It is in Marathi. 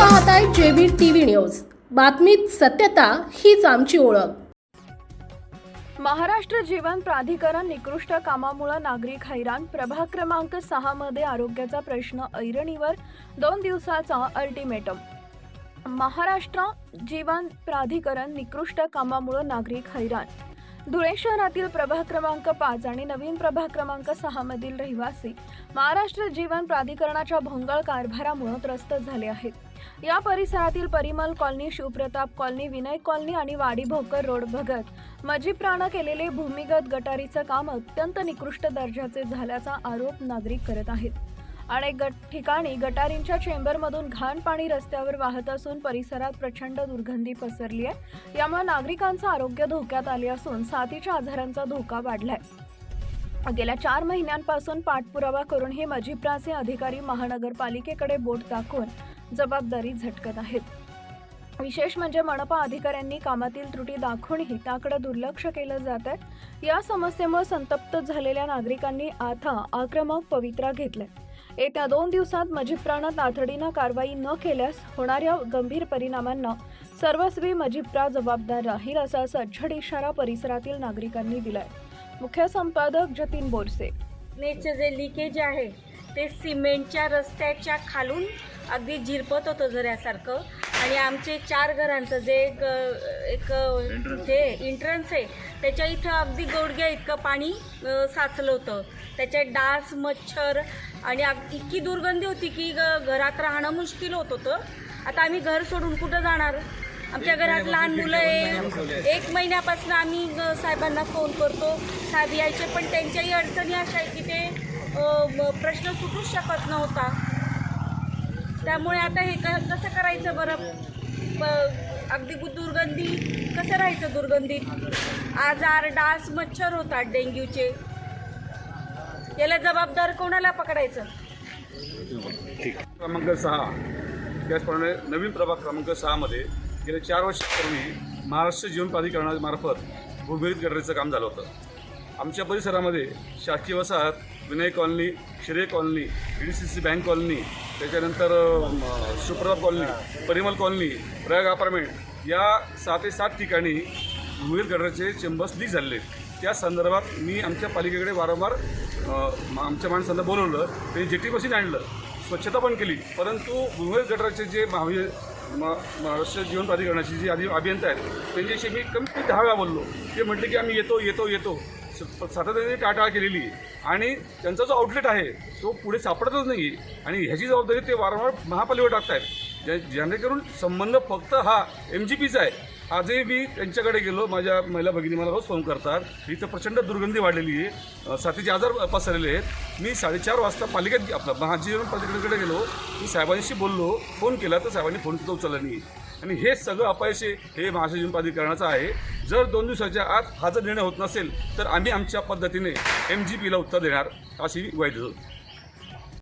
पाहताय जेबी टीव्ही न्यूज. बातमीत सत्यता हीच आमची ओळख. महाराष्ट्र जीवन प्राधिकरण निकृष्ट कामामुळे नागरिक हैराण. प्रभाग क्रमांक सहा मध्ये आरोग्याचा प्रश्न ऐरणीवर. दोन दिवसाचा अल्टिमेटम. महाराष्ट्र जीवन प्राधिकरण निकृष्ट कामामुळे नागरिक हैराण. धुळे शहरातील प्रभाग क्रमांक पाच आणि नवीन प्रभाग क्रमांक सहा मधील रहिवासी महाराष्ट्र जीवन प्राधिकरणाच्या भोंगळ कारभारामुळे त्रस्त झाले आहेत. या परिसरातील Parimal colony Shivpratap colony Vinay colony आणि वाडी भोकर रोड भगत मजीप्रानं केलेले भूमिगत गटारीचं काम अत्यंत निकृष्ट दर्जाचे झाल्याचा आरोप नागरिक करत आहेत. अनेक गट ठिकाणी गटारींच्या चेंबरमधून घाण पाणी रस्त्यावर वाहत असून परिसरात प्रचंड दुर्गंधी पसरली आहे. यामुळे नागरिकांचं आरोग्य धोक्यात आले असून साथीच्या आजारांचा धोका वाढलाय. गेल्या चार महिन्यांपासून पाठपुरावा करून हे मजिप्राचे अधिकारी महानगरपालिकेकडे बोट दाखवून जबाबदारी झटकत आहेत. विशेष म्हणजे मनपा अधिकाऱ्यांनी कामातील त्रुटी दाखवूनही त्याकडे दुर्लक्ष केलं जात आहे. या समस्येमुळे संतप्त झालेल्या नागरिकांनी आता आक्रमक पवित्रा घेतलाय. येत्या दोन दिवसात मजिप्रानं तातडीनं कारवाई न केल्यास होणाऱ्या गंभीर परिणामांना सर्वस्वी मजिप्रा जबाबदार राहील असा सज्जड इशारा परिसरातील नागरिकांनी दिलाय. मुख्य संपादक जतीन बोरसे. नेचं जे लिकेज आहे ते सिमेंटच्या रस्त्याच्या खालून अगदी झिरपत होतं झऱ्यासारखं. आणि आमचे चार घरांचं जे एक एक जे एंट्रन्स आहे त्याच्या इथं अगदी गोडग्या इतकं पाणी साचलं होतं. त्याच्यात डास मच्छर आणि अग- इतकी दुर्गंधी होती की ग- घरात राहणं मुश्किल होत होतं. आता आम्ही घर सोडून कुठं जाणार? आमच्या घरात लहान मुलं आहे. एक महिन्यापासून आम्ही साहेबांना फोन करतो. साहेब यायचे पण त्यांच्याही अडचणी अशा आहेत की ते प्रश्न सुटूच शकत नव्हता. त्यामुळे आता हे क कसं करायचं बरं? प- अगदी दुर्गंधी कसं राहायचं दुर्गंधीत आजार डास मच्छर होतात डेंग्यूचे. याला जबाबदार कोणाला पकडायचं? क्रमांक सहा. त्याचप्रमाणे नवीन प्रभाग क्रमांक सहामध्ये गेल्या चार वर्षापूर्वी महाराष्ट्र जीवन प्राधिकरणामार्फत भूमिगत गटारीचं काम झालं होतं. आमच्या परिसरामध्ये शासकीय वसाहत Vinay colony Shire colony D D C C bank colony त्याच्यानंतर अम, Suprabhat colony Parimal colony Prayag apartment या सात ते सात ठिकाणी भूमिगत गटाराचे चेंबर्स लीक झालेले त्या संदर्भात मी आमच्या पालिकेकडे वारंवार आमच्या माणसांना बोलवलं त्यांनी जेटी मशीन आणलं स्वच्छता पण केली परंतु भूमिगत गटाराचे जे महावी म- महाराष्ट्र जीवन प्राधिकरणाचे जे आधी अभियंता आहेत त्यांच्याशी मी कमीत कमी दहा वेळा बोललो. ते म्हटले की आम्ही येतो येतो येतो. सातत्याने टाळाटाळ केलेली आणि त्यांचा जो आउटलेट आहे तो पुढे सापडतच नाही आणि ह्याची जबाबदारी ते वारंवार महापालिकेवर टाकतायत. ज्या जेणेकरून संबंध फक्त हा एम जी पीचा आहे. आजही मी त्यांच्याकडे गेलो. माझ्या महिला भगिनी मला रोज फोन करतात. इथं प्रचंड दुर्गंधी वाढलेली आहे. साथीचे आजार पसरलेले आहेत. मी साडेचार वाजता पालिकेत आपला महाजीवन प्राधिकरणाकडे गेलो. मी साहेबांशी बोललो. फोन केला तर साहेबांनी फोन सुद्धा उचलला नाही. आणि हे सगळं अपयश हे महाराष्ट्र प्राधिकरणाचं आहे. जर दोन दिवसाच्या आत हा जर निर्णय होत नसेल तर आम्ही आमच्या पद्धतीने एम जी पीला उत्तर देणार अशी वाईट